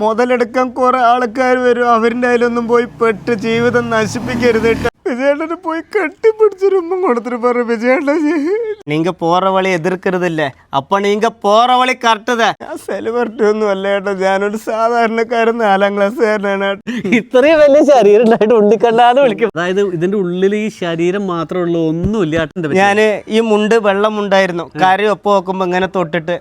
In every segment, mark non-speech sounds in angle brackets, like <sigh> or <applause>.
മുതലെടുക്കാൻ കുറെ ആൾക്കാർ വരും. അവരിന്റെ അതിലൊന്നും പോയി പെട്ട് ജീവിതം നശിപ്പിക്കരുത് കേട്ടോ. വിജയേട്ടന് പോയി കെട്ടിപ്പിടിച്ചൊരുമ്പം കൊടുത്തിട്ട് പറയും വിജയേട്ട നീങ്ക പോറ വഴി എതിർക്കരുതല്ലേ? അപ്പൊ നീങ്ക പോറ വഴി കറക്റ്റ് ഞാൻ സെലിബ്രിറ്റി ഒന്നും അല്ല ഏട്ടാ ഞാനൊരു സാധാരണക്കാരൻ നാലാം ക്ലാസ്സുകാരനാണ്. ഇത്രയും വലിയ ശരീരം ഉണ്ടായിട്ട് ഉണ്ടിക്കണ്ടാന്ന് വിളിക്കും. അതായത് ഇതിന്റെ ഉള്ളിൽ ഈ ശരീരം മാത്രമേ ഉള്ളൂ ഒന്നുമില്ല. ഞാൻ ഈ മുണ്ട് വെള്ളം ഉണ്ടായിരുന്നു. കാര്യം ഒപ്പം നോക്കുമ്പോ ഇങ്ങനെ തൊട്ടിട്ട്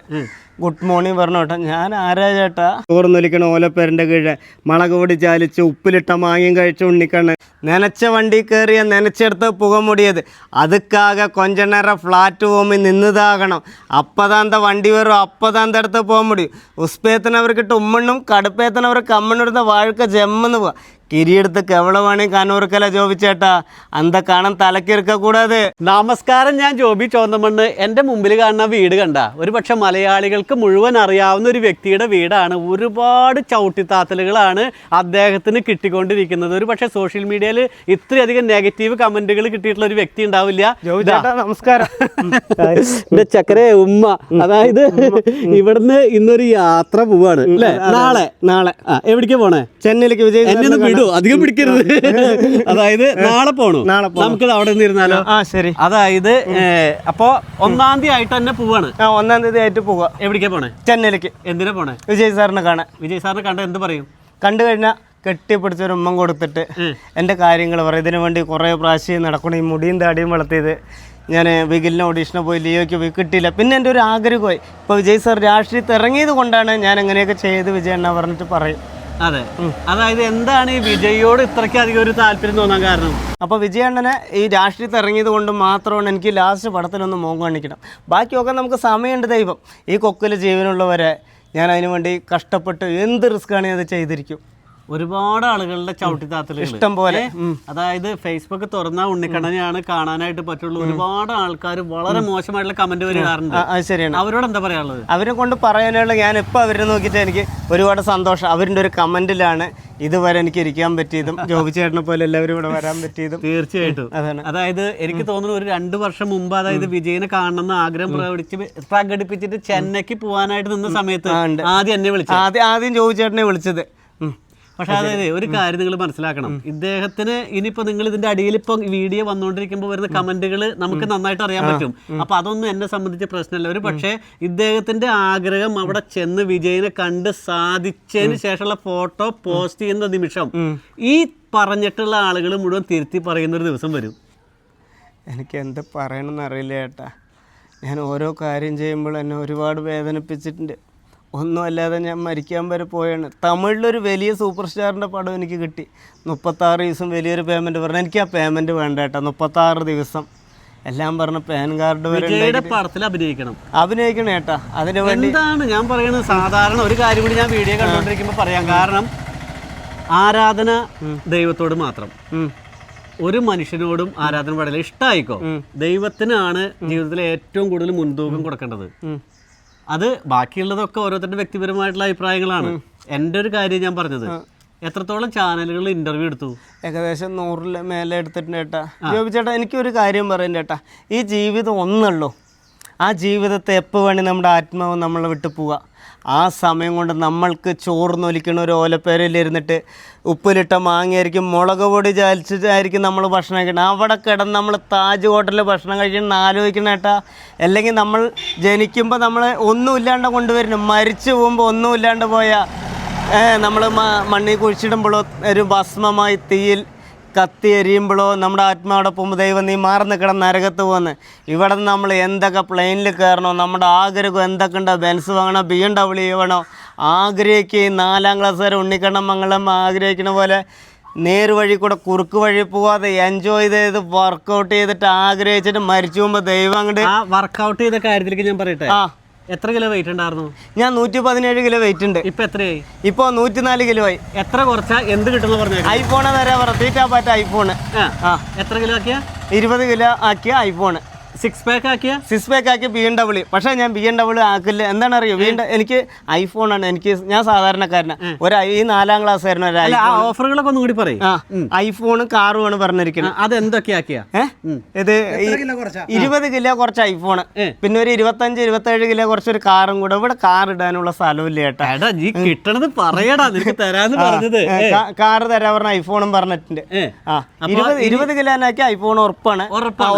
ഗുഡ് മോർണിംഗ് പറഞ്ഞു കേട്ടോ ഞാൻ ആരാ ചേട്ടാ? ചോർന്നൊലിക്കണ ഓലപ്പേരന്റെ കീഴെ മുളക് പൊടി ചാലിച്ച് ഉപ്പിലിട്ട മാങ്ങയും കഴിച്ച ഉണ്ണിക്കണ്ണ്. നനച്ച വണ്ടി കയറിയ നനച്ചെടുത്ത് പുകമുടിയത് അതുക്കാകെ കൊഞ്ചനേര ഫ്ലാറ്റ് പോകുമ്പോൾ നിന്നതാകണം. അപ്പതാന്ത വണ്ടി വരും അപ്പതാന്ത അടുത്ത് പോകാൻ മുടിയും ഉസ്പേത്തനവർക്കിട്ട് ഉമ്മണ്ണും കടുപ്പേത്തനവർക്ക് അമ്മണ്ണിടുന്ന വാഴക്ക ജമ്മെന്ന് പോവാ. കിരിയെടുത്ത് കെവളവാണി കാനൂർക്കല ജോബിച്ചേട്ടാ അന്ത കാണാൻ തലക്കിറക്ക കൂടാതെ നമസ്കാരം ഞാൻ ജോബി ചോന്നമണ്ണ്. എന്റെ മുമ്പിൽ കാണുന്ന വീട് കണ്ട. ഒരു പക്ഷെ മലയാളികൾക്ക് മുഴുവൻ അറിയാവുന്ന ഒരു വ്യക്തിയുടെ വീടാണ്. ഒരുപാട് ചവിട്ടിത്താത്തലുകളാണ് അദ്ദേഹത്തിന് കിട്ടിക്കൊണ്ടിരിക്കുന്നത്. ഒരു പക്ഷേ സോഷ്യൽ മീഡിയയിൽ ഇത്രയധികം നെഗറ്റീവ് കമന്റുകൾ കിട്ടിയിട്ടുള്ള ഒരു വ്യക്തി ഉണ്ടാവില്ല. നമസ്കാരം. ചക്കരെ ഉമ്മ. അതായത് ഇവിടുന്ന് ഇന്നൊരു യാത്ര പോവാണ്. അല്ലേ? നാളെ. നാളെ. എവിടേക്ക് പോണേ? ചെന്നൈയിലേക്ക് വിജയ് എന്നെ വിടൂ അധികം പിടിക്കരുത്. <laughs> അതായത് നാളെ പോണോ. നാളെ. നമുക്ക് അവിടെ നിന്നിരുന്നാലോ? ആ ശരി. അതായത് അപ്പോ ഒന്നാം തീയതി ആയിട്ട് തന്നെ പോവാണ്. ആ ഒന്നാം തീയതി ആയിട്ട് പോവാ. എവിടേക്കാ പോണേ? ചെന്നൈയിലേക്ക്. എന്തിനാ പോണേ? വിജയ് സാറിനെ കാണാൻ. വിജയ് സാറിനെ കണ്ട എന്ത് പറയും? കണ്ടു കഴിഞ്ഞാൽ കെട്ടിപ്പിടിച്ചൊരു ഉമ്മം കൊടുത്തിട്ട് എന്റെ കാര്യങ്ങൾ പറയും. ഇതിനു വേണ്ടി കുറേ പ്രാവശ്യം നടക്കണം ഈ മുടിയും താടിയും വളർത്തിയത്. ഞാൻ വിഗിലിന് ഓഡീഷന് പോയി ലിയോയ്ക്ക് പോയി കിട്ടിയില്ല. പിന്നെ എന്റെ ഒരു ആഗ്രഹമായി. ഇപ്പോൾ വിജയ് സാർ രാഷ്ട്രീയത്തിൽ ഇറങ്ങിയത് കൊണ്ടാണ് ഞാൻ അങ്ങനെയൊക്കെ ചെയ്ത് വിജയ് എണ്ണ പറഞ്ഞിട്ട് പറയും. അതെ. അതായത് എന്താണ് ഈ വിജയോട് ഇത്രക്കധികം ഒരു താല്പര്യം തോന്നാൻ കാരണം? അപ്പോൾ വിജയണ്ണനെ ഈ രാഷ്ട്രീയത്തിൽ ഇറങ്ങിയത് കൊണ്ട് മാത്രമാണ് എനിക്ക് ലാസ്റ്റ് പടത്തിലൊന്ന് മോൻ കാണിക്കണം. ബാക്കിയൊക്കെ നമുക്ക് സമയമുണ്ട് ദൈവം. ഈ കൊക്കിൽ ജീവനുള്ളവരെ ഞാൻ അതിനു വേണ്ടി കഷ്ടപ്പെട്ട് എന്ത് റിസ്ക്കാണ് അത് ചെയ്തിരിക്കും. ഒരുപാട് ആളുകളുടെ ചവിട്ടിത്താത്തലുകൾ ഇഷ്ടം പോലെ. അതായത് ഫേസ്ബുക്ക് തുറന്ന ഉണ്ണിക്കണ്ണനെയാണ് കാണാനായിട്ട് പറ്റുള്ളൂ. ഒരുപാട് ആൾക്കാർ വളരെ മോശമായിട്ടുള്ള കമന്റ് വരാറുണ്ട് ശരിയാണ്. അവരോട് എന്താ പറയാനുള്ളത്? അവരെ കൊണ്ട് പറയാനുള്ള ഞാൻ ഇപ്പൊ അവരെ നോക്കിയിട്ട് എനിക്ക് ഒരുപാട് സന്തോഷം. അവരുടെ ഒരു കമന്റിലാണ് ഇതുവരെ എനിക്ക് ഇരിക്കാൻ പറ്റിയതും ജോബി ചേട്ടനെ പോലെ എല്ലാവരും ഇവിടെ വരാൻ പറ്റിയതും. തീർച്ചയായിട്ടും. അതായത് എനിക്ക് തോന്നുന്നു ഒരു രണ്ട് വർഷം മുമ്പ് അതായത് വിജയനെ കാണണമെന്ന് ആഗ്രഹം പ്രകടിച്ച് പ്രകടിപ്പിച്ചിട്ട് ചെന്നൈക്ക് പോകാനായിട്ട് നിന്ന സമയത്ത് ആദ്യം എന്നെ വിളിച്ചു ആദ്യം ആദ്യം ജോബി ചേട്ടനെ വിളിച്ചത്. പക്ഷെ അതായത് ഒരു കാര്യം നിങ്ങൾ മനസ്സിലാക്കണം. ഇദ്ദേഹത്തിന് ഇനിയിപ്പോ നിങ്ങൾ ഇതിന്റെ അടിയിൽ ഇപ്പൊ വീഡിയോ വന്നുകൊണ്ടിരിക്കുമ്പോൾ വരുന്ന കമന്റുകൾ നമുക്ക് നന്നായിട്ട് അറിയാൻ പറ്റും. അപ്പൊ അതൊന്നും എന്നെ സംബന്ധിച്ച് പ്രശ്നമല്ല. ഒരു പക്ഷേ ഇദ്ദേഹത്തിന്റെ ആഗ്രഹം അവിടെ ചെന്ന് വിജയനെ കണ്ട് സാധിച്ചതിന് ശേഷമുള്ള ഫോട്ടോ പോസ്റ്റ് ചെയ്യുന്ന നിമിഷം ഈ പറഞ്ഞിട്ടുള്ള ആളുകൾ മുഴുവൻ തിരുത്തി പറയുന്ന ഒരു ദിവസം വരും. എനിക്ക് എന്താ പറയണമെന്ന് അറിയില്ല ചേട്ടാ ഞാൻ ഓരോ കാര്യം ചെയ്യുമ്പോൾ എന്നെ ഒരുപാട് വേദനിപ്പിച്ചിട്ടുണ്ട്. ഒന്നുമല്ലാതെ ഞാൻ മരിക്കാൻ വരെ പോയാണ്. തമിഴിലൊരു വലിയ സൂപ്പർ സ്റ്റാറിന്റെ പടം എനിക്ക് കിട്ടി. മുപ്പത്താറ് ദിവസം വലിയൊരു പേയ്മെന്റ് പറഞ്ഞു. എനിക്ക് ആ പേയ്മെന്റ് വേണ്ട കേട്ടോ. മുപ്പത്താറ് ദിവസം. എല്ലാം പറഞ്ഞ പാൻ കാർഡ് വരെ പടത്തിൽ അഭിനയിക്കണം. അഭിനയിക്കണം ഏട്ടാ. അതിന് വേണ്ടി എന്താണ്? ഞാൻ പറയുന്നത് സാധാരണ ഒരു കാര്യം കൂടി ഞാൻ വീഡിയോ കണ്ടുകൊണ്ടിരിക്കുമ്പോൾ പറയാം. കാരണം ആരാധന ദൈവത്തോട് മാത്രം. ഒരു മനുഷ്യനോടും ആരാധന പാടില്ല. ഇഷ്ടമായിക്കോ ദൈവത്തിനാണ് ജീവിതത്തിലെ ഏറ്റവും കൂടുതൽ മുൻതൂക്കം കൊടുക്കേണ്ടത്. അത് ബാക്കിയുള്ളതൊക്കെ ഓരോരുത്തരുടെ വ്യക്തിപരമായിട്ടുള്ള അഭിപ്രായങ്ങളാണ്. എന്റെ ഒരു കാര്യം ഞാൻ പറഞ്ഞത് എത്രത്തോളം ചാനലുകൾ ഇന്റർവ്യൂ എടുത്തു? ഏകദേശം നൂറിൽ മേലെ എടുത്തിട്ടുണ്ട് ചേട്ടാ ജോബി ചേട്ടാ എനിക്കൊരു കാര്യം പറയും ചേട്ടാ ഈ ജീവിതം ഒന്നുള്ളൂ ആ ജീവിതത്തെ എപ്പോൾ വേണി നമ്മുടെ ആത്മാവ് നമ്മളെ വിട്ടു പോവുക ആ സമയം കൊണ്ട് നമ്മൾക്ക് ചോറ് നൊലിക്കണ ഒരു ഓലപ്പേരയിലിരുന്നിട്ട് ഉപ്പിലിട്ട മാങ്ങയായിരിക്കും മുളക് പൊടി ചാലിച്ചിട്ടായിരിക്കും നമ്മൾ ഭക്ഷണം കഴിക്കുന്നത് അവിടെ കിടന്ന് നമ്മൾ താജ് ഹോട്ടലിൽ ഭക്ഷണം കഴിക്കണം ആലോചിക്കണം ഏട്ടാ. അല്ലെങ്കിൽ നമ്മൾ ജനിക്കുമ്പോൾ നമ്മൾ ഒന്നുമില്ലാണ്ട് കൊണ്ടുവരണം മരിച്ചു പോകുമ്പോൾ ഒന്നുമില്ലാണ്ട് പോയാൽ നമ്മൾ മണ്ണിൽ കുഴിച്ചിടുമ്പോൾ ഒരു ഭസ്മമായി തീയിൽ കത്തി എരിയുമ്പോഴോ നമ്മുടെ ആത്മാവിടെ പോകുമ്പോൾ ദൈവം നീ മാറുന്ന കിടന്ന് നരകത്ത് പോകുന്നു ഇവിടെ നമ്മൾ എന്തൊക്കെ പ്ലെയിനിൽ കയറണോ നമ്മുടെ ആഗ്രഹം എന്തൊക്കെ ഉണ്ടോ ബെൻസ് വാങ്ങണോ ബി എം ഡബ്ല്യു വേണോ ആഗ്രഹിക്കുകയും നാലാം ക്ലാസ് വരെ ഉണ്ണിക്കണ്ണം മംഗളം ആഗ്രഹിക്കുന്ന പോലെ നേര് വഴി കൂടെ കുറുക്ക് വഴി പോവാതെ എൻജോയ് ചെയ്ത് വർക്കൗട്ട് ചെയ്തിട്ട് ആഗ്രഹിച്ചിട്ട് മരിച്ചു പോകുമ്പോൾ ദൈവം അങ്ങോട്ട് വർക്കൗട്ട് ചെയ്ത കാര്യത്തിലേക്ക് ഞാൻ പറയട്ടെ? ആ. എത്ര കിലോ വെയിറ്റ് ഉണ്ടായിരുന്നു? ഞാൻ നൂറ്റി പതിനേഴ് കിലോ വെയിറ്റ് ഉണ്ട്. ഇപ്പൊ എത്രയായി? ഇപ്പൊ നൂറ്റിനാല് കിലോ ആയി. എത്ര കുറച്ചാ എന്ത് കിട്ടുന്നു പറഞ്ഞു ഐഫോണ് തരാ പറ തീറ്റാ പാറ്റ ഐഫോണ് എത്ര കിലോ ആക്കിയാ? ഇരുപത് കിലോ ആക്കിയ ഐഫോണ് സിക്സ് പാക്ക് ആക്കിയ? സിക്സ് പാക്ക് ആക്കി ബി എം ഡബ്ല്യൂ പക്ഷേ ഞാൻ ബി എം ഡബ്ല്യൂ ആക്കില്ല. എന്താണ് അറിയോ ബി എനിക്ക് എനിക്ക് ആണ്. എനിക്ക് ഞാൻ സാധാരണക്കാരനാണ് ഒരു ഈ നാലാം ക്ലാസ് ആയിരുന്നു ഒരു ഓഫറുകളൊക്കെ ഒന്നും കൂടി പറയും. ആ. കാറും ആണ് പറഞ്ഞിരിക്കുന്നത്. അത് എന്തൊക്കെയാക്കിയ ഇത് ഇരുപത് കിലോ കുറച്ച് ഐഫോൺ പിന്നെ ഒരു ഇരുപത്തഞ്ച് ഇരുപത്തേഴ് കിലോ കുറച്ചൊരു കാറും കൂടെ. ഇവിടെ കാർ ഇടാനുള്ള സ്ഥലമില്ല ചേട്ടാ. എടാ നീ കിട്ടണത് പറയടാ. നിനക്ക് തരാന്ന് പറഞ്ഞത്. കാറ് തരാ പറഞ്ഞ ഐഫോണും പറഞ്ഞിട്ടുണ്ട്. ഇരുപത് ഇരുപത് കിലോനാക്കി ഐഫോൺ ഉറപ്പാണ്.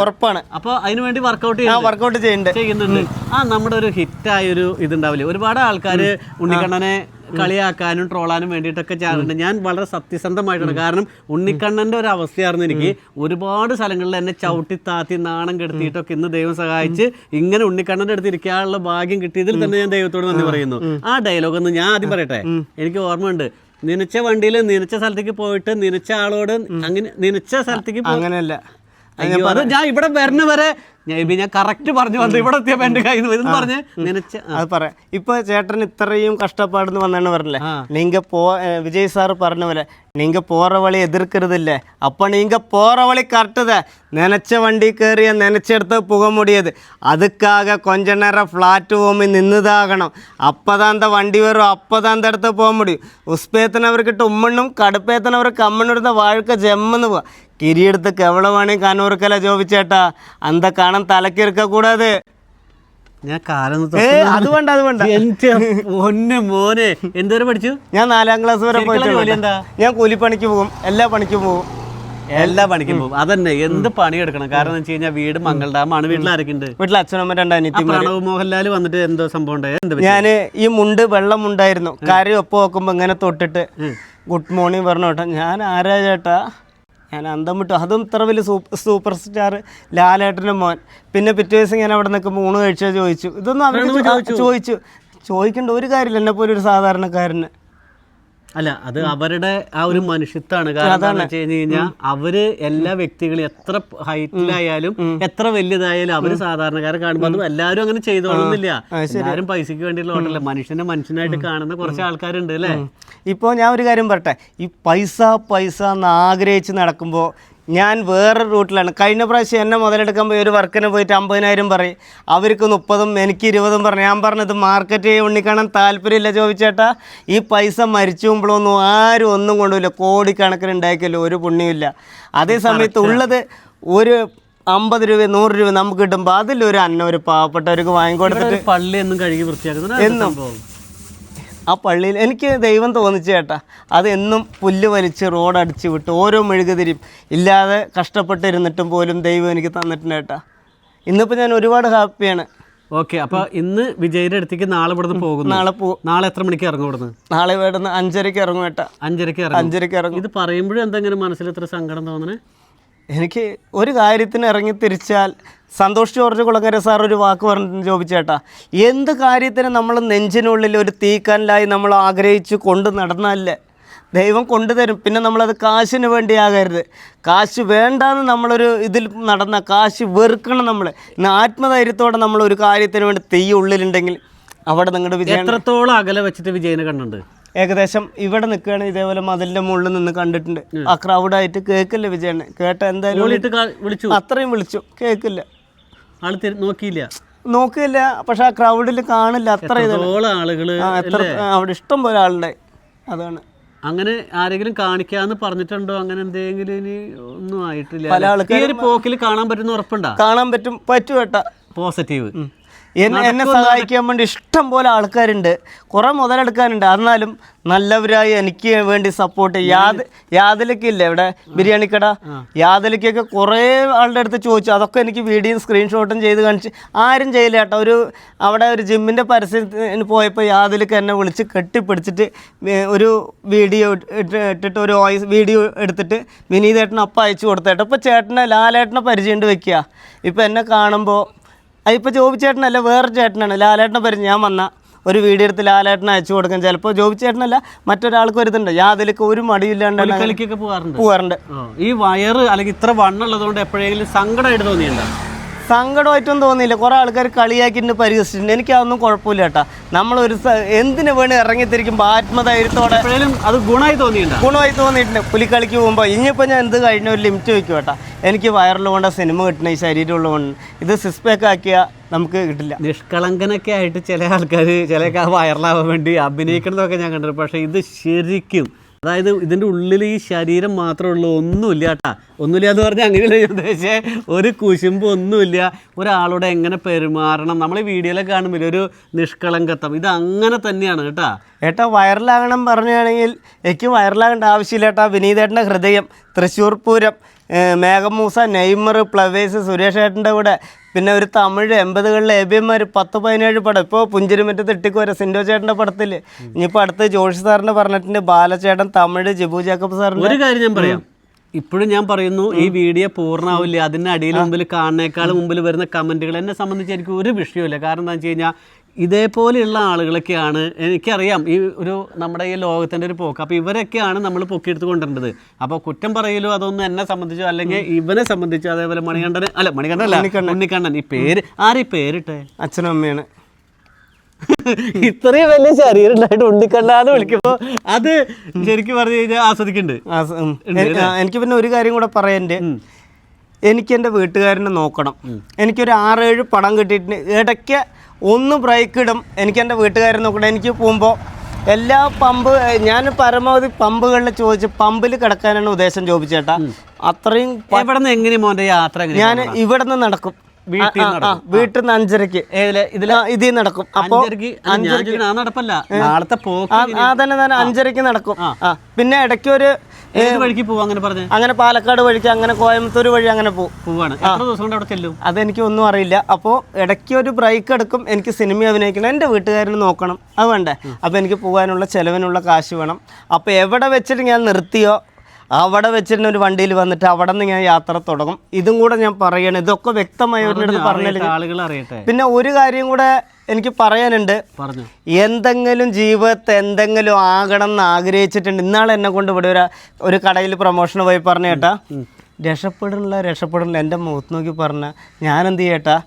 ഉറപ്പാണ്. അപ്പൊ അതിന് വേണ്ടി വർക്കൗട്ട് ആ വർക്കൗട്ട് ചെയ്യുന്നുണ്ട് ചെയ്യുന്നുണ്ട്. ആ നമ്മുടെ ഒരു ഹിറ്റ് ഹിറ്റായ ഒരു ഇതുണ്ടാവില്ലേ? ഒരുപാട് ആൾക്കാർ ഉണ്ണിക്കണ്ണനെ കളിയാക്കാനും ട്രോളാനും വേണ്ടിയിട്ടൊക്കെ ചെയ്യാറുണ്ട്. ഞാൻ വളരെ സത്യസന്ധമായിട്ടാണ്. കാരണം ഉണ്ണിക്കണ്ണന്റെ ഒരു അവസ്ഥയായിരുന്നു എനിക്ക് ഒരുപാട് സ്ഥലങ്ങളിൽ എന്നെ ചവിട്ടി താത്തി നാണം കെടുത്തിയിട്ടൊക്കെ ഇന്ന് ദൈവം സഹായിച്ച് ഇങ്ങനെ ഉണ്ണിക്കണ്ണന്റെ അടുത്ത് ഇരിക്കാനുള്ള ഭാഗ്യം കിട്ടിയതിൽ തന്നെ ഞാൻ ദൈവത്തോട് നന്ദി പറയുന്നു. ആ ഡയലോഗ് ഒന്ന് ഞാൻ ആദ്യം പറയട്ടെ? എനിക്ക് ഓർമ്മയുണ്ട്. നിനച്ച വണ്ടിയിൽ നിനച്ച സ്ഥലത്തേക്ക് പോയിട്ട് നിനച്ച ആളോട് അങ്ങനെ നിനച്ച സ്ഥലത്തേക്ക് അങ്ങനെയല്ല. അത് ഞാൻ ഇവിടെ വരണ വരെ ഞാൻ കറക്റ്റ് പറഞ്ഞു വന്നു. ഇവിടെ എത്തിയപ്പോ എന്റെ കയ്യിൽ നിന്ന് പറഞ്ഞ്. നിനച്ച അത് പറയാം. ഇപ്പൊ ചേട്ടൻ ഇത്രയും കഷ്ടപ്പാടുന്ന് വന്നാണ് പറഞ്ഞില്ലേ? നിങ്ങ നീങ്ക പോ വിജയ് സാർ പറഞ്ഞ പോലെ നീങ്ക പോറ വഴി എതിർക്കരുതില്ലേ? അപ്പൊ നീങ്ക പോറ വഴി കറക്റ്റത. നനച്ച വണ്ടി കയറിയ നനച്ചെടുത്ത് പുക മുടിയത്. അതുക്കാകെ കൊഞ്ച നേരം പ്ലാറ്റ്ഫോമിൽ നിന്നതാകണം. അപ്പതാന്ത വണ്ടി വരും അപ്പതാന്ത അടുത്ത് പോകാൻ മുടിയും ഉസ്പേത്തനവർക്കിട്ട് ഉമ്മണ്ണും കടുപ്പേത്തനവർക്ക് അമ്മണ്ണിടുന്ന വാഴക്ക ജമ്മെന്ന് പോവാ. കിരിയെടുത്ത് കെവളവാണി കണ്ണൂർക്കല ജോബിച്ചേട്ടാ അന്ത കാണാൻ തലക്കിറക്ക കൂടാതെ. ഞാൻ കാലം അത് വേണ്ട അത് വേണ്ട. എന്റെ <laughs> മോനെ എന്തോരം പഠിച്ചു? ഞാൻ നാലാം ക്ലാസ് വരെ പോയിട്ടുണ്ട്? ഞാൻ കൂലിപ്പണിക്ക് പോകും എല്ലാ പണിക്കും പോകും. എല്ലാ പണിക്കും പോകും. അതന്നെ എന്ത് പണി എടുക്കണം കാരണം എന്ന് വെച്ച് കഴിഞ്ഞാൽ വീട് മംഗൾഡാമാണ് വീട്ടിൽ ആരൊക്കെ ഉണ്ട് വീട്ടിൽ അച്ഛനമ്മ രണ്ട് ആ അനിയത്തി പ്രണവ് മോഹൻലാൽ വന്നിട്ട് എന്തോ സംഭവം ഉണ്ടായത്? ഞാൻ ഈ മുണ്ട് വെള്ളം മുണ്ടായിരുന്നു. കാര്യം ഒപ്പം നോക്കുമ്പോ ഇങ്ങനെ തൊട്ടിട്ട്. ഗുഡ് മോർണിംഗ് പറഞ്ഞു കേട്ടോ ഞാൻ ആരാ ചേട്ടാ? ഞാൻ അന്തം വിട്ടു. അതും ഇത്ര വലിയ സൂപ്പർ സൂപ്പർ സ്റ്റാർ ലാലേട്ടന്റെ മോൻ. പിന്നെ പിറ്റേ ദിവസം ഞാൻ അവിടെ നിൽക്കുമ്പോൾ ഊണ് കഴിച്ചാൽ ചോദിച്ചു. ഇതൊന്നും അവരോട് ചോദിച്ചു. ചോദിക്കേണ്ട ഒരു കാര്യമില്ല. എന്നെ പോലെ ഒരു സാധാരണക്കാരന്. അല്ല അത് അവരുടെ ആ ഒരു മനുഷ്യത്വമാണ് കാരണം വെച്ച് കഴിഞ്ഞ് കഴിഞ്ഞാൽ അവർ എല്ലാ വ്യക്തികളും എത്ര ഹൈറ്റിലായാലും എത്ര വലിയതായാലും അവർ സാധാരണക്കാരെ കാണുമ്പോൾ അതും എല്ലാവരും അങ്ങനെ ചെയ്തോളുന്നില്ല. എല്ലാവരും പൈസക്ക് വേണ്ടിയുള്ള ഓട്ടല്ല മനുഷ്യനെ മനുഷ്യനായിട്ട് കാണുന്ന കുറച്ച് ആൾക്കാരുണ്ട് അല്ലേ? ഇപ്പോൾ ഞാൻ ഒരു കാര്യം പറട്ടെ ഈ പൈസ പൈസ എന്ന് ആഗ്രഹിച്ച് നടക്കുമ്പോൾ ഞാൻ വേറെ റൂട്ടിലാണ്. കഴിഞ്ഞ പ്രാവശ്യം എന്നെ മുതലെടുക്കാൻ പോയി ഒരു വർക്കിന് പോയിട്ട് അമ്പതിനായിരം പറയും. അവർക്ക് മുപ്പതും എനിക്ക് ഇരുപതും പറഞ്ഞു. ഞാൻ പറഞ്ഞത് മാർക്കറ്റ് ഉണ്ണിക്കാണാൻ താല്പര്യമില്ല ചോദിച്ചേട്ടാ. ഈ പൈസ മരിച്ചു പോകുമ്പോഴൊന്നും ആരും ഒന്നും കൊണ്ടുമില്ല കോടിക്കണക്കിന് ഉണ്ടാക്കിയല്ലോ ഒരു പുണ്യമില്ല അതേ സമയത്ത് ഉള്ളത് ഒരു അമ്പത് രൂപ നൂറ് രൂപ നമുക്ക് കിട്ടുമ്പോൾ അതിലൊരു അന്ന ഒരു പാവപ്പെട്ടവർക്ക് വാങ്ങിക്കൊടുത്തിട്ട് പള്ളി എന്നും കഴുകി വൃത്തിയാക്കുന്നത് എന്നും. ആ പള്ളിയിൽ എനിക്ക് ദൈവം തോന്നിച്ചു ചേട്ടാ അതെന്നും പുല്ല് വലിച്ച് റോഡടിച്ച് വിട്ട് ഓരോ മെഴുകുതിരിയും ഇല്ലാതെ കഷ്ടപ്പെട്ടിരുന്നിട്ടും പോലും ദൈവം എനിക്ക് തന്നിട്ടുണ്ട് ചേട്ടാ ഇന്നിപ്പോൾ ഞാൻ ഒരുപാട് ഹാപ്പിയാണ്. ഓക്കെ അപ്പൊ ഇന്ന് വിജയുടെ അടുത്തേക്ക് നാളെ ഇവിടുന്ന് പോകുന്നു? നാളെ പോകും നാളെ എത്ര മണിക്ക് ഇറങ്ങും ഇവിടുന്ന്? നാളെ ഇവിടുന്ന് അഞ്ചരയ്ക്ക് ഇറങ്ങും ഏട്ടാ അഞ്ചരക്ക് ഇറങ്ങും? അഞ്ചരയ്ക്ക് ഇറങ്ങും. ഇത് പറയുമ്പോഴും എന്തെങ്കിലും മനസ്സിൽ എത്ര സങ്കടം തോന്നണേ? എനിക്ക് ഒരു കാര്യത്തിന് ഇറങ്ങി തിരിച്ചാൽ സന്തോഷ് ജോർജ് കുളങ്ങര സാർ ഒരു വാക്ക് പറഞ്ഞു ചോദിച്ചേട്ടാ എന്ത് കാര്യത്തിന് നമ്മൾ നെഞ്ചിനുള്ളിൽ ഒരു തീക്കനലായി നമ്മൾ ആഗ്രഹിച്ച് കൊണ്ട് നടന്നല്ലേ ദൈവം കൊണ്ടുതരും പിന്നെ നമ്മളത് കാശിന് വേണ്ടിയാകരുത് കാശ് വേണ്ടാന്ന് നമ്മളൊരു ഇതിൽ നടന്ന കാശ് വെറുക്കണം നമ്മൾ ഇന്ന് ആത്മധൈര്യത്തോടെ നമ്മൾ ഒരു കാര്യത്തിന് വേണ്ടി തീ ഉള്ളിലുണ്ടെങ്കിൽ അവിടെ നിങ്ങളുടെ വിജയം എത്രത്തോളം അകലെ വെച്ചിട്ട് വിജയനെ കണ്ടുണ്ട് ഏകദേശം ഇവിടെ നിൽക്കുകയാണ്. ഇതേപോലെ മതിലിന്റെ മുകളിൽ നിന്ന് കണ്ടിട്ടുണ്ട്. ആ ക്രൗഡായിട്ട് കേൾക്കില്ല വിജയണ്ണെ? കേട്ട എന്തായാലും വിളിച്ചു. അത്രയും വിളിച്ചു. കേൾക്കില്ല. നോക്കിയില്ല. നോക്കിയില്ല. പക്ഷെ ആ ക്രൗഡിൽ കാണില്ല. അത്ര അവിടെ ഇഷ്ടം പോലെ ആളുണ്ടായി. അതാണ്. അങ്ങനെ ആരെങ്കിലും കാണിക്കാന്ന് പറഞ്ഞിട്ടുണ്ടോ? അങ്ങനെ എന്തെങ്കിലും ഇനി ഒന്നും ആയിട്ടില്ല പല പോക്കിൽ കാണാൻ പറ്റുന്ന ഉറപ്പുണ്ടോ? കാണാൻ പറ്റും. പറ്റും കേട്ടാ പോസിറ്റീവ്. എന്നെ സഹായിക്കാൻ വേണ്ടി ഇഷ്ടം പോലെ ആൾക്കാരുണ്ട്. കുറെ മുതലെടുക്കാനുണ്ട്. എന്നാലും നല്ലവരായി എനിക്ക് വേണ്ടി സപ്പോർട്ട് യാത് യാതിലക്കില്ല ഇവിടെ? ബിരിയാണി കട? യാതിലക്കൊക്കെ കുറേ ആളുടെ അടുത്ത് ചോദിച്ചു. അതൊക്കെ എനിക്ക് വീഡിയോയും സ്ക്രീൻഷോട്ടും ചെയ്ത് കാണിച്ച് ആരും ചെയ്യില്ല കേട്ടോ. ഒരു അവിടെ ഒരു ജിമ്മിന്റെ പരസ്യത്തിന് പോയപ്പോൾ യാതിലക്ക് എന്നെ വിളിച്ച് കെട്ടിപ്പിടിച്ചിട്ട് ഒരു വീഡിയോ ഇട്ട് ഇട്ടിട്ട് ഒരു വോയിസ് വീഡിയോ എടുത്തിട്ട് വിനീതേട്ടൻ അപ്പം അയച്ചു കൊടുത്തേട്ടോ അപ്പോൾ ചേട്ടനെ ലാലേട്ടനെ പരിചയം വെക്കുക ഇപ്പോൾ എന്നെ കാണുമ്പോൾ അതിപ്പോൾ ജോബി ചേട്ടനല്ല വേറെ ചേട്ടനാണ്. ലാലേട്ടനെ പരി ഞാൻ വന്ന. ഒരു വീഡിയോ എടുത്ത് ലാലേട്ടനെ അയച്ചു കൊടുക്കാൻ. ചിലപ്പോൾ ജോബി ചേട്ടനല്ല മറ്റൊരാൾക്ക് വരുന്നുണ്ട്. ഞാൻ അതിലേക്ക് ഒരു മടിയില്ലാണ്ട് കളിക്കൊക്കെ പോകാറുണ്ട്. പോകാറുണ്ട്. ഈ വയറ് അല്ലെങ്കിൽ ഇത്ര വണ്ണുള്ളതുകൊണ്ട് എപ്പോഴെങ്കിലും സങ്കടമായിട്ട് തോന്നിയിട്ടുണ്ടോ? സങ്കടമായിട്ടൊന്നും തോന്നിയില്ല. കുറേ ആൾക്കാർ കളിയാക്കിയിട്ട് പരിഹസിച്ചിട്ടുണ്ട്. എനിക്ക് അതൊന്നും കുഴപ്പമില്ല കേട്ടാ. നമ്മളൊരു എന്തിനു വേണി ഇറങ്ങിത്തിരിക്കുമ്പോൾ ആത്മധൈര്യത്തോടെ അത് ഗുണമായി തോന്നിയിട്ടുണ്ടോ? ഗുണമായി തോന്നിയിട്ടുണ്ട്. പുലിക്കളിക്ക് പോകുമ്പോൾ ഇനിയിപ്പോൾ ഞാൻ എന്ത് കഴിഞ്ഞ ഒരു ലിമിറ്റ് വയ്ക്കും കേട്ടാ. എനിക്ക് കൊണ്ട സിനിമ കിട്ടണ ഈ ശരീരമുള്ളതുകൊണ്ട് ഇത് സിസ്പേക്ക് ആക്കിയ നമുക്ക് കിട്ടില്ല. നിഷ്കളങ്കനൊക്കെ ആയിട്ട് ചില ആൾക്കാർ ചില വയറിലാവാൻ വേണ്ടി അഭിനയിക്കണതൊക്കെ ഞാൻ കണ്ടിട്ടുണ്ട്. പക്ഷേ ഇത് ശരിക്കും അതായത് ഇതിന്റെ ഉള്ളിൽ ഈ ശരീരം മാത്രമേ ഉള്ളൂ. ഒന്നുമില്ല കേട്ടാ. ഒന്നുമില്ല എന്ന് പറഞ്ഞാൽ അങ്ങനെയല്ല ഞാൻ ഒരു കുശുമ്പ് ഒന്നുമില്ല. ഒരാളോട് എങ്ങനെ പെരുമാറണം? നമ്മൾ ഈ വീഡിയോയിലൊക്കെ കാണുമ്പോൾ ഒരു നിഷ്കളങ്കത്വം. ഇത് അങ്ങനെ തന്നെയാണ് കേട്ടാ. ഏട്ടാ വൈറലാകണം പറയുകയാണെങ്കിൽ എനിക്ക് വൈറലാകേണ്ട ആവശ്യമില്ല ഏട്ടാ വിനീതേട്ടന്റെ ഹൃദയം തൃശ്ശൂർ പൂരം മേഘമൂസ നെയ്മർ പ്ലവേസ് സുരേഷ് ഏട്ടന്റെ കൂടെ. പിന്നെ ഒരു തമിഴ് എൺപതുകളിലെ എബിയന്മാർ പത്ത് പതിനേഴ് പടം. ഇപ്പോൾ പുഞ്ചിരിമറ്റ് വരെ സിൻഡോ ചേട്ടന്റെ പടത്തിൽ ഇനിയിപ്പോൾ അടുത്ത് ജോഷി സാറിന്റെ പറഞ്ഞിട്ടുണ്ട് ബാലചേട്ടൻ തമിഴ് ജിബു ജേക്കബ് സാറിന്റെ. ഒരു കാര്യം ഞാൻ പറയാം. ഇപ്പോഴും ഞാൻ പറയുന്നു ഈ വീഡിയോ പൂർണമാവില്ല അതിന്റെ അടിയിൽ മുമ്പിൽ കാണുന്നേക്കാൾ മുമ്പിൽ വരുന്ന കമന്റുകൾ എന്നെ സംബന്ധിച്ച് എനിക്ക് ഒരു വിഷയമില്ല കാരണം എന്താ വെച്ച് കഴിഞ്ഞാൽ ഇതേപോലെയുള്ള ആളുകളൊക്കെയാണ് എനിക്കറിയാം. ഈ ഒരു നമ്മുടെ ഈ ലോകത്തിന്റെ ഒരു പോക്ക്. അപ്പോൾ ഇവരൊക്കെയാണ് നമ്മൾ പൊക്കിയെടുത്ത് കൊണ്ടുവരേണ്ടത് അപ്പോൾ കുറ്റം പറയലോ അതൊന്നും എന്നെ സംബന്ധിച്ചോ അല്ലെങ്കിൽ ഇവനെ സംബന്ധിച്ചോ അതേപോലെ മണികണ്ഠൻ അല്ല മണികണ്ഠൻ അല്ല ഉണ്ണിക്കണ്ണൻ. ഈ പേര് ആരീ പേരിട്ടെ? അച്ഛനും അമ്മയാണ്. ഇത്രയും വലിയ ശരീരം ഉണ്ടായിട്ട് ഉണ്ണിക്കണ്ണാന്ന് വിളിക്കുമ്പോൾ അത് ശരിക്കും പറഞ്ഞു കഴിഞ്ഞാൽ ആസ്വദിക്കുന്നുണ്ട്. എനിക്ക് പിന്നെ ഒരു കാര്യം കൂടെ പറയണ്ടേ. എനിക്ക് എന്റെ വീട്ടുകാരനെ നോക്കണം. എനിക്കൊരു ആറേഴ് പണം കിട്ടിയിട്ട് ഇടയ്ക്ക് ഒന്ന് ബ്രേക്ക് ഇടും. എനിക്ക് എന്റെ വീട്ടുകാരെ നോക്കണം എനിക്ക് പോകുമ്പോൾ എല്ലാ പമ്പ് ഞാൻ പരമാവധി പമ്പുകളിൽ ചോദിച്ച് പമ്പിൽ കിടക്കാനാണ് ഉദ്ദേശം ചോദിച്ചേട്ടാ അത്രയും എവിടെ നിന്ന് എങ്ങനെ മോന്റെ യാത്ര എങ്ങനെ ഞാൻ ഇവിടെ നിന്ന് നടക്കും. വീട്ടിൽ നിന്ന് അഞ്ചരക്ക് ഇതിൽ നടക്കും. അപ്പൊ നടപ്പല്ല. നാളത്തെ തന്നെ തന്നെ. അഞ്ചരക്ക് നടക്കും. പിന്നെ ഇടയ്ക്ക് ഒരു വഴിക്ക് പോവാ അങ്ങനെ പറഞ്ഞു? അങ്ങനെ പാലക്കാട് വഴിക്ക് അങ്ങനെ കോയമ്പത്തൂർ വഴി അങ്ങനെ പോകും പോവാണ്. അതെനിക്ക് ഒന്നും അറിയില്ല. അപ്പോൾ ഇടയ്ക്ക് ഒരു ബ്രേക്ക് എടുക്കും. എനിക്ക് സിനിമ അഭിനയിക്കണം. എന്റെ വീട്ടുകാരിൽ നോക്കണം. അത് വേണ്ടേ? അപ്പോൾ എനിക്ക് പോകാനുള്ള ചിലവിനുള്ള കാശ് വേണം. അപ്പോൾ എവിടെ വെച്ചിട്ട് ഞാൻ നിർത്തിയോ? അവിടെ വെച്ചിട്ട് ഒരു വണ്ടിയിൽ വന്നിട്ട് അവിടെ നിന്ന് ഞാൻ യാത്ര തുടങ്ങും. ഇതും കൂടെ ഞാൻ പറയണം. ഇതൊക്കെ വ്യക്തമായി അവരുടെ ആളുകൾ അറിയട്ടെ. പിന്നെ ഒരു കാര്യം കൂടെ എനിക്ക് പറയാനുണ്ട്. പറഞ്ഞു. എന്തെങ്കിലും ജീവിതത്തെ എന്തെങ്കിലും ആകണം എന്ന് ആഗ്രഹിച്ചിട്ടുണ്ട്. ഇന്നാൾ എന്നെ കൊണ്ട് ഇവിടെ ഒരു ഒരു കടയിൽ പ്രൊമോഷൻ പോയി പറഞ്ഞ കേട്ടാ. രക്ഷപ്പെടുന്നില്ല രക്ഷപ്പെടുന്നില്ല എന്റെ മുഖത്ത് നോക്കി പറഞ്ഞ. ഞാനെന്ത് ചെയ്യട്ടാ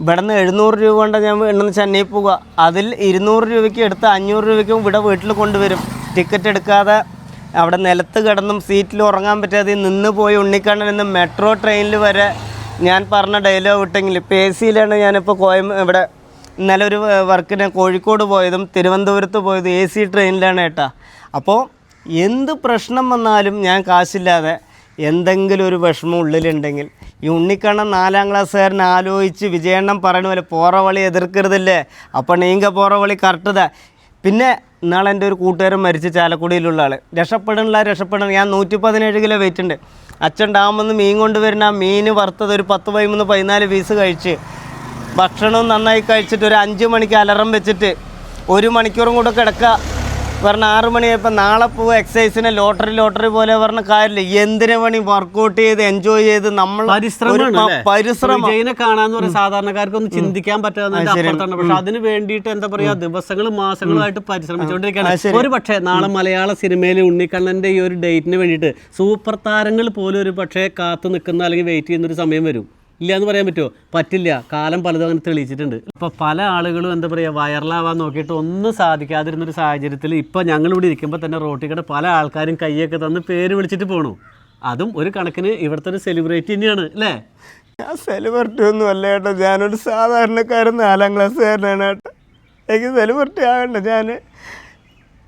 ഇവിടെ നിന്ന് എഴുന്നൂറ് രൂപ കൊണ്ട് ഞാൻ വീണ്ടും ചെന്നൈ പോവുക അതിൽ ഇരുന്നൂറ് രൂപയ്ക്ക് എടുത്ത് അഞ്ഞൂറ് രൂപയ്ക്കും ഇവിടെ വീട്ടിൽ കൊണ്ടുവരും. ടിക്കറ്റ് എടുക്കാതെ അവിടെ നിലത്ത് കിടന്നും സീറ്റിൽ ഉറങ്ങാൻ പറ്റാതെ നിന്ന് പോയി ഉണ്ണിക്കണ്ണൻ എന്ന് മെട്രോ ട്രെയിനിൽ വരെ ഞാൻ പറഞ്ഞ ഡയലോഗ് വിട്ടെങ്കിൽ ഇപ്പോൾ എ സിയിലാണ് ഞാനിപ്പോൾ കോയം ഇവിടെ ഇന്നലെ ഒരു വർക്കിന് കോഴിക്കോട് പോയതും തിരുവനന്തപുരത്ത് പോയതും എ സി ട്രെയിനിലാണ് ഏട്ടാ. അപ്പോൾ എന്ത് പ്രശ്നം വന്നാലും ഞാൻ കാശില്ലാതെ എന്തെങ്കിലും ഒരു വിഷമം ഉള്ളിലുണ്ടെങ്കിൽ ഈ ഉണ്ണിക്കണ്ണൻ നാലാം ക്ലാസ്സുകാരൻ ആലോചിച്ച് വിജയണ്ണം പറയുന്ന പോലെ പോറവളി എതിർക്കരുതല്ലേ? അപ്പോൾ നീങ്ക പോറവളി കറക്റ്റ് പിന്നെ ഇന്നാളെ എന്റെ ഒരു കൂട്ടുകാരൻ മരിച്ച ചാലക്കുടിയിലുള്ള ആൾ രക്ഷപ്പെടണില്ല രക്ഷപ്പെടണം. ഞാൻ നൂറ്റി പതിനേഴ് കിലോ വെയിറ്റ് ഉണ്ട്. അച്ഛൻ ഡാമെന്ന് മീൻ കൊണ്ടുവരുന്ന ആ മീൻ വറുത്തത് ഒരു പത്ത് പതിമൂന്ന് പതിനാല് പീസ് കഴിച്ച് ഭക്ഷണവും നന്നായി കഴിച്ചിട്ട് ഒരു അഞ്ച് മണിക്ക് അലറം വെച്ചിട്ട് ഒരു മണിക്കൂറും കൂടെ കിടക്കുക. പറഞ്ഞ ആറ് മണിയായപ്പോൾ നാളെ പോവുക എക്സസൈസിന് ലോട്ടറി ലോട്ടറി പോലെ പറഞ്ഞ കാര്യമില്ല. എന്തിനു പണി വർക്കൗട്ട് ചെയ്ത് എൻജോയ് ചെയ്ത് നമ്മൾ? പരിശ്രമം. വിജയനെ കാണാന്ന് പറയുന്ന സാധാരണക്കാർക്കൊന്നും ചിന്തിക്കാൻ പറ്റാതെ പക്ഷെ അതിന് വേണ്ടിയിട്ട് എന്താ പറയാ ദിവസങ്ങളും മാസങ്ങളുമായിട്ട് പരിശ്രമിച്ചുകൊണ്ടിരിക്കുകയാണ് ഒരു പക്ഷേ നാളെ മലയാള സിനിമയിലെ ഉണ്ണിക്കണ്ണന്റെ ഈ ഒരു ഡേറ്റിന് വേണ്ടിയിട്ട് സൂപ്പർ താരങ്ങൾ പോലും ഒരു പക്ഷേ കാത്തു നിൽക്കുന്ന അല്ലെങ്കിൽ വെയിറ്റ് ചെയ്യുന്ന ഒരു സമയം വരും. ഇല്ല എന്ന് പറയാൻ പറ്റുമോ? പറ്റില്ല. കാലം പലതും അങ്ങനെ തെളിയിച്ചിട്ടുണ്ട്. ഇപ്പൊ പല ആളുകളും എന്താ പറയുക വൈറലാവാൻ നോക്കിയിട്ട് ഒന്നും സാധിക്കാതിരുന്ന ഒരു സാഹചര്യത്തിൽ ഇപ്പൊ ഞങ്ങൾ ഇവിടെ ഇരിക്കുമ്പോൾ തന്നെ റോട്ടിൽ കൂടെ പല ആൾക്കാരും കൈയൊക്കെ തന്ന് പേര് വിളിച്ചിട്ട് പോണു. അതും ഒരു കണക്കിന് ഇവിടുത്തെ ഒരു സെലിബ്രിറ്റി തന്നെയാണ് അല്ലേ? ഞാൻ സെലിബ്രിറ്റി ഒന്നും അല്ല ഏട്ടാ. ഞാനൊരു സാധാരണക്കാരൻ നാലാം ക്ലാസ്സുകാരനാണ് ഏട്ടാ. എനിക്ക് സെലിബ്രിറ്റി ആകണ്ട ഞാൻ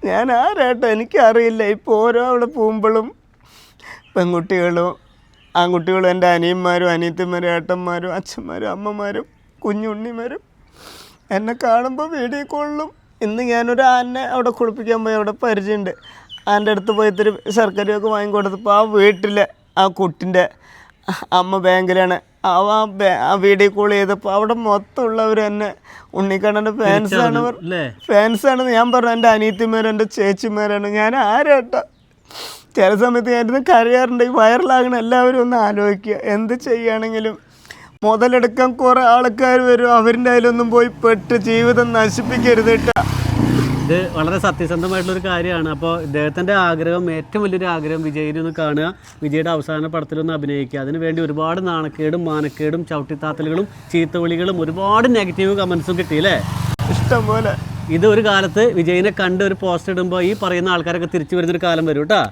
ഞാൻ ആരാട്ടോ എനിക്കറിയില്ല. ഇപ്പോൾ ഓരോ അവിടെ പോകുമ്പോഴും പെൺകുട്ടികളും ആൺകുട്ടികളും എന്റെ അനിയന്മാരും അനിയത്തിമാരും ഏട്ടന്മാരും അച്ഛന്മാരും അമ്മമാരും കുഞ്ഞുണ്ണിമാരും എന്നെ കാണുമ്പോൾ വീഡിയോ കോളിലും ഇന്ന് ഞാനൊരു ആനെ അവിടെ കുളിപ്പിക്കാൻ പോയി അവിടെ പരിചയമുണ്ട്. ആന്റെ അടുത്ത് പോയി ഇത്തിരി ശർക്കരയൊക്കെ വാങ്ങിക്കൊടുത്തപ്പോൾ ആ വീട്ടിലെ ആ കുട്ടിന്റെ അമ്മ ബാങ്കിലാണ്. അവ ആ വീഡിയോ കോൾ ചെയ്തപ്പോൾ അവിടെ മൊത്തമുള്ളവർ എന്നെ ഉണ്ണിക്കണ്ണന്റെ ഫാൻസാണ് ഫാൻസാണെന്ന് ഞാൻ പറഞ്ഞു എന്റെ അനിയത്തിമാരും എന്റെ ചേച്ചിമാരാണ്. ഞാൻ ആരാട്ടാ? ചില സമയത്ത് ഞാനിരുന്ന് കരയാറുണ്ട്. ഈ വൈറലാകണം എല്ലാവരും ഒന്ന് ആലോചിക്കുക. എന്ത് ചെയ്യുകയാണെങ്കിലും മുതലെടുക്കാൻ കുറേ ആൾക്കാർ വരും. അവരിന്റെ അതിലൊന്നും പോയി പെട്ട് ജീവിതം നശിപ്പിക്കരുത് കേട്ടോ. ഇത് വളരെ സത്യസന്ധമായിട്ടുള്ള ഒരു കാര്യമാണ്. അപ്പോൾ ഇദ്ദേഹത്തിന്റെ ആഗ്രഹം ഏറ്റവും വലിയൊരു ആഗ്രഹം വിജയിനെ ഒന്ന് കാണുക. വിജയുടെ അവസാന പടത്തിലൊന്ന് അഭിനയിക്കുക. അതിന് വേണ്ടി ഒരുപാട് നാണക്കേടും മാനക്കേടും ചവിട്ടിത്താത്തലുകളും ചീത്തവിളികളും ഒരുപാട് നെഗറ്റീവ് കമൻസും കിട്ടി അല്ലേ? ഇഷ്ടം പോലെ ഇത് ഒരു കാലത്ത് വിജയിനെ കണ്ട് ഒരു പോസ്റ്റ് ഇടുമ്പോൾ ഈ പറയുന്ന ആൾക്കാരൊക്കെ തിരിച്ചു വരുന്നൊരു കാലം വരും കേട്ടോ.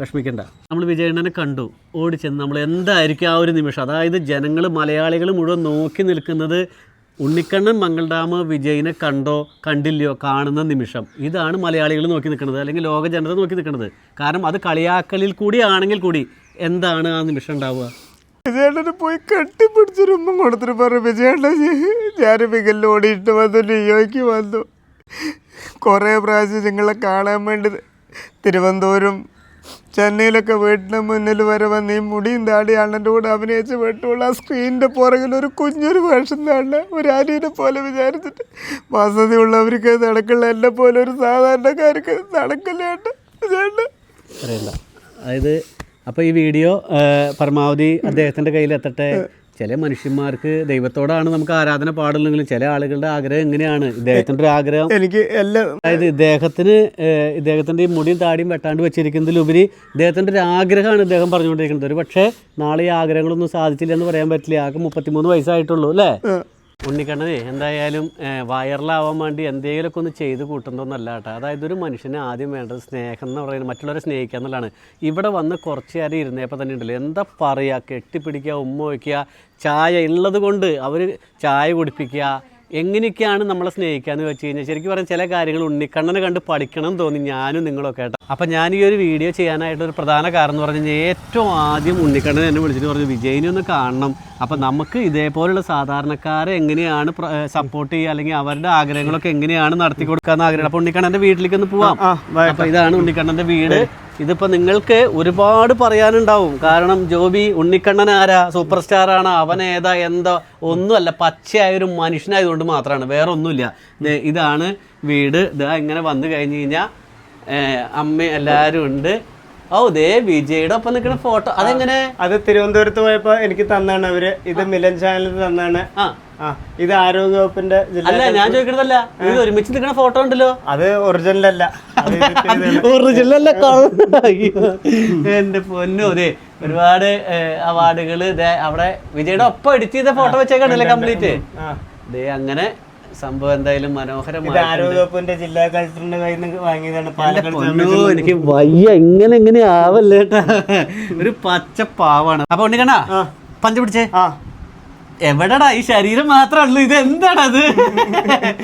വിഷമിക്കണ്ട. നമ്മൾ വിജയണ്ണനെ കണ്ടു. ഓടിച്ചെന്ന് നമ്മൾ എന്തായിരിക്കും ആ ഒരു നിമിഷം? അതായത് ജനങ്ങൾ മലയാളികൾ മുഴുവൻ നോക്കി നിൽക്കുന്നത് ഉണ്ണിക്കണ്ണൻ മംഗൾഡാമ് വിജയിനെ കണ്ടോ കണ്ടില്ലയോ കാണുന്ന നിമിഷം. ഇതാണ് മലയാളികൾ നോക്കി നിൽക്കുന്നത് അല്ലെങ്കിൽ ലോക ജനത നോക്കി നിൽക്കുന്നത്. കാരണം അത് കളിയാക്കലിൽ കൂടി ആണെങ്കിൽ കൂടി എന്താണ് ആ നിമിഷം ഉണ്ടാവുക? വിജയേട്ടനെ പോയി കെട്ടിപ്പിടിച്ചൊരു ഉമ്മ കൊടുത്തിട്ട് പറഞ്ഞു വിജയണ്ണൻ ഞാൻ മികലിൽ ഓടിയിട്ട് വന്നു ന്യൂയോർക്ക് വന്നു. കുറേ പ്രാവശ്യം നിങ്ങളെ കാണാൻ വേണ്ടി തിരുവനന്തപുരം ചെന്നൈയിലൊക്കെ വീട്ടിന് മുന്നിൽ വരെ വന്ന് ഈ മുടിയും താടി അണ്ണന്റെ കൂടെ അഭിനയിച്ച് വെട്ടുള്ള ആ സ്ക്രീനിന്റെ പുറകിൽ ഒരു കുഞ്ഞൊരു വേഷം താണ്ട. ഒരു അനിയനെ പോലെ വിചാരിച്ചിട്ട് വസതിയുള്ളവർക്ക് നടക്കുള്ള എന്നെ പോലെ ഒരു സാധാരണക്കാർക്ക് നടക്കില്ല അറിയില്ല. അതായത് അപ്പോൾ ഈ വീഡിയോ പരമാവധി അദ്ദേഹത്തിന്റെ കയ്യിൽ എത്തട്ടെ ചില മനുഷ്യന്മാർക്ക് ദൈവത്തോടാണ് നമുക്ക് ആരാധന പാടുള്ളെങ്കിലും ചില ആളുകളുടെ ആഗ്രഹം എങ്ങനെയാണ്? ഇദ്ദേഹത്തിന്റെ ഒരു ആഗ്രഹം. എനിക്ക് എല്ലാം അതായത് ഇദ്ദേഹത്തിന് ഇദ്ദേഹത്തിന്റെ ഈ മുടിയും താടിയും വെട്ടാണ്ട് വെച്ചിരിക്കുന്നതിലുപരി ഇദ്ദേഹത്തിന്റെ ഒരു ആഗ്രഹമാണ് ഇദ്ദേഹം പറഞ്ഞുകൊണ്ടിരിക്കുന്നത്. ഒരു പക്ഷേ നാളെ ഈ ആഗ്രഹങ്ങളൊന്നും സാധിച്ചില്ല എന്ന് പറയാൻ പറ്റില്ല. ആകെ മുപ്പത്തിമൂന്ന് വയസ്സായിട്ടുള്ളൂ അല്ലേ? ഉണ്ണിക്കണ്ണനെ എന്തായാലും വയറിലാവാൻ വേണ്ടി എന്തെങ്കിലുമൊക്കെ ഒന്ന് ചെയ്ത് കൂട്ടുന്നതൊന്നല്ല കേട്ടോ. അതായത് ഒരു മനുഷ്യന് ആദ്യം വേണ്ടത് സ്നേഹം എന്ന് പറയുന്നത് മറ്റുള്ളവരെ സ്നേഹിക്കുക എന്നുള്ളതാണ്. ഇവിടെ വന്ന് കുറച്ച് നേരം ഇരുന്നപ്പോൾ തന്നെ ഉണ്ടല്ലോ എന്താ പറയുക? കെട്ടിപ്പിടിക്കുക ഉമ്മ വയ്ക്കുക ചായ ഉള്ളത് കൊണ്ട് അവർ ചായ കുടിപ്പിക്കുക എങ്ങനെയൊക്കെയാണ് നമ്മളെ സ്നേഹിക്കുക എന്ന് വെച്ച് കഴിഞ്ഞാൽ ശരിക്കും പറഞ്ഞാൽ ചില കാര്യങ്ങൾ ഉണ്ണിക്കണ്ണനെ കണ്ട് പഠിക്കണം എന്ന് തോന്നി ഞാനും നിങ്ങളൊക്കെ കേട്ടോ അപ്പം ഞാൻ ഈ ഒരു വീഡിയോ ചെയ്യാനായിട്ട് ഒരു പ്രധാന കാരണം എന്ന് പറഞ്ഞു കഴിഞ്ഞാൽ ഏറ്റവും ആദ്യം ഉണ്ണിക്കണ്ണൻ എന്നെ വിളിച്ചിട്ട് പറഞ്ഞു വിജയിനെ ഒന്ന് കാണണം. അപ്പം നമുക്ക് ഇതേപോലുള്ള സാധാരണക്കാരെ എങ്ങനെയാണ് സപ്പോർട്ട് ചെയ്യുക? അല്ലെങ്കിൽ അവരുടെ ആഗ്രഹങ്ങളൊക്കെ എങ്ങനെയാണ് നടത്തി കൊടുക്കാന്ന് ആഗ്രഹം അപ്പോൾ ഉണ്ണിക്കണ്ണന്റെ വീട്ടിലേക്ക് ഒന്ന് പോവാം അപ്പോൾ ഇതാണ് ഉണ്ണിക്കണ്ണന്റെ വീട്. ഇതിപ്പോൾ നിങ്ങൾക്ക് ഒരുപാട് പറയാനുണ്ടാവും. കാരണം ജോബി ഉണ്ണിക്കണ്ണൻ ആരാ? സൂപ്പർ സ്റ്റാർ ആണ് അവൻ ഏതാ? എന്തോ? ഒന്നുമല്ല പച്ചയായ ഒരു മനുഷ്യനായതുകൊണ്ട് മാത്രമാണ്. വേറെ ഒന്നുമില്ല ഇതാണ് വീട്. ഇതാ ഇങ്ങനെ വന്നു കഴിഞ്ഞ് കഴിഞ്ഞാൽ അമ്മ എല്ലാവരും ഉണ്ട്. ഓ ദേ വിജയുടെ ഒപ്പം നിൽക്കുന്ന ഫോട്ടോ. അതെങ്ങനെ? അത് തിരുവനന്തപുരത്ത് പോയപ്പോ എനിക്ക് തന്നാണ് അവർ. ഇത് മിലൻ ചാനലിൽ തന്നാണ്. ആ. ഇത് ആരോഗ്യ വകുപ്പിന്റെ ജില്ല അല്ല ഞാൻ ചോദിക്കണതല്ല ഇത് ഒരുമിച്ച് നിൽക്കുന്ന ഫോട്ടോ ഉണ്ടല്ലോ. അത് ഒറിജിനൽ അല്ല. ഒറിജിനൽ അല്ല എന്റെ പൊന്നു അതെ ഒരുപാട് അവാർഡുകൾ അവിടെ വിജയുടെ ഒപ്പം എഡിറ്റ് ചെയ്ത ഫോട്ടോ വെച്ചേക്കാണല്ലേ കംപ്ലീറ്റ്. ദേ അങ്ങനെ സംഭവം എന്തായാലും മനോഹരമായി ജില്ലാ കളക്ടറിന്റെ കയ്യിൽ നിന്ന് വാങ്ങിയതാണ് പാലക്കാട് എനിക്ക് വയ്യ ഇങ്ങനെ ഇങ്ങനെ ആവല്ലേട്ടാ <laughs> ഒരു പച്ച പാവാണ്. അപ്പൊ ഉണ്ണിക്കണ്ണ. പഞ്ച് പിടിച്ചേ. ആ. എവിടെടാ? ഈ ശരീരം മാത്രമല്ല ഇത് എന്താടാ ഇത് എന്താണത്?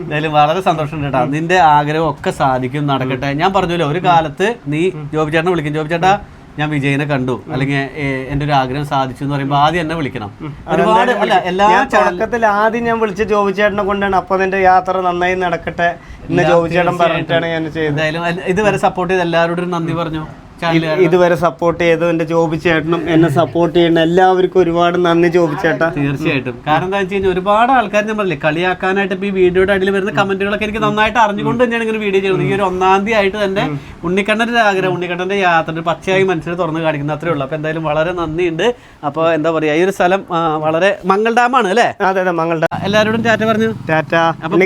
എന്തായാലും വളരെ സന്തോഷമുണ്ട് കേട്ടോ നിന്റെ ആഗ്രഹം ഒക്കെ സാധിക്കും നടക്കട്ടെ. ഞാൻ പറഞ്ഞല്ലോ ഒരു കാലത്ത് നീ ജോബി ചേട്ടനെ വിളിക്കും. ജോബി ചേട്ടാ ഞാൻ വിജയനെ കണ്ടു. അല്ലെങ്കിൽ എന്റെ ഒരു ആഗ്രഹം സാധിച്ചു എന്ന് പറയുമ്പോൾ ആദ്യം എന്നെ വിളിക്കണം. ഒരുപാട് അല്ല എല്ലാ തുടക്കത്തിൽ ആദ്യം ഞാൻ വിളിച്ച ജോബി ചേട്ടനെ കൊണ്ടാണ് അപ്പൊ നിന്റെ യാത്ര നന്നായി നടക്കട്ടെ എന്ന് ജോബി ചേട്ടൻ പറഞ്ഞിട്ടാണ് ഞാൻ ചെയ്തത്. എന്തായാലും ഇതുവരെ സപ്പോർട്ട് ചെയ്ത് എല്ലാവരോടും നന്ദി പറഞ്ഞു. ഇതുവരെ സപ്പോർട്ട് ചെയ്തു എന്റെ ജോബി ചേട്ടനും എന്നെ സപ്പോർട്ട് ചെയ്യുന്ന എല്ലാവർക്കും ഒരുപാട് നന്ദി ജോബി ചേട്ടാ. തീർച്ചയായിട്ടും. കാരണം എന്താ വെച്ച് കഴിഞ്ഞാൽ ഒരുപാട് ആൾക്കാർ ഞാൻ പറഞ്ഞില്ലേ കളിയാക്കാനായിട്ട് ഇപ്പൊ ഈ വീഡിയോയുടെ അടിയിൽ വരുന്ന കമന്റുകളൊക്കെ എനിക്ക് നന്നായിട്ട് അറിഞ്ഞുകൊണ്ട് തന്നെയാണ് ഇങ്ങനെ വീഡിയോ ചെയ്യുന്നത്. ഈ ഒരു ഒന്നാം തീയതി ആയിട്ട് തന്നെ ഉണ്ണിക്കണ്ണന്റെ ആഗ്രഹം ഉണ്ണിക്കണ്ണന്റെ യാത്ര പച്ചയായി മനസ്സിൽ തുറന്ന് കാണിക്കുന്ന. അത്രേ ഉള്ളൂ. അപ്പൊ എന്തായാലും വളരെ നന്ദിയുണ്ട്. അപ്പൊ എന്താ പറയാ ഈ ഒരു സ്ഥലം വളരെ മംഗൾ ഡാമാണ് അല്ലേ? അതെ അതെ മംഗൾ ഡാം. എല്ലാരോടും ടാറ്റ പറഞ്ഞു. ടാറ്റ. അപ്പൊ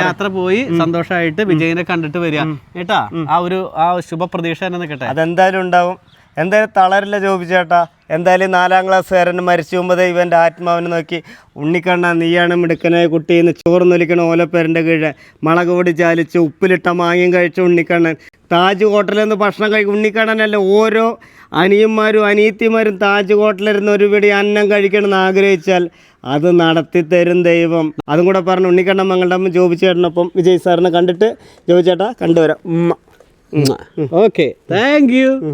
യാത്ര പോയി സന്തോഷമായിട്ട് വിജയനെ കണ്ടിട്ട് വരിക. കേട്ടാ ആ ഒരു ആ ശുഭപ്രതീക്ഷ തന്നെ നിൽക്കട്ടെ. അതെന്തായാലും ഉണ്ടാവും. എന്തായാലും തളരില്ല ജോബി ചേട്ടാ. എന്തായാലും നാലാം ക്ലാസ്സുകാരൻ മരിച്ചു പോകുമ്പോൾ ഇവന്റെ ആത്മാവിനെ നോക്കി ഉണ്ണിക്കണ്ണ നീയാണ് മിടുക്കനായ കുട്ടി എന്ന് ചോർന്നൊലിക്കണ ഓലപ്പേരന്റെ കീഴെ. മുളക് പൊടി ചാലിച്ച് ഉപ്പിലിട്ട മാങ്ങയും കഴിച്ച ഉണ്ണിക്കണ്ണൻ. താജ് ഹോട്ടലിൽ നിന്ന് ഭക്ഷണം കഴിക്കും ഉണ്ണിക്കണ്ണനല്ല ഓരോ അനിയന്മാരും അനിയത്തിമാരും താജ് ഹോട്ടലിരുന്ന് ഒരു പിടി അന്നം കഴിക്കണമെന്ന് ആഗ്രഹിച്ചാൽ അത് നടത്തി തരും ദൈവം. അതും കൂടെ പറഞ്ഞു ഉണ്ണിക്കണ്ണൻ മങ്ങളുടെ ജോബി ചേട്ടനൊപ്പം വിജയ് സാറിനെ കണ്ടിട്ട് ജോബി ചേട്ടാ കണ്ടുവരാം. Okay thank you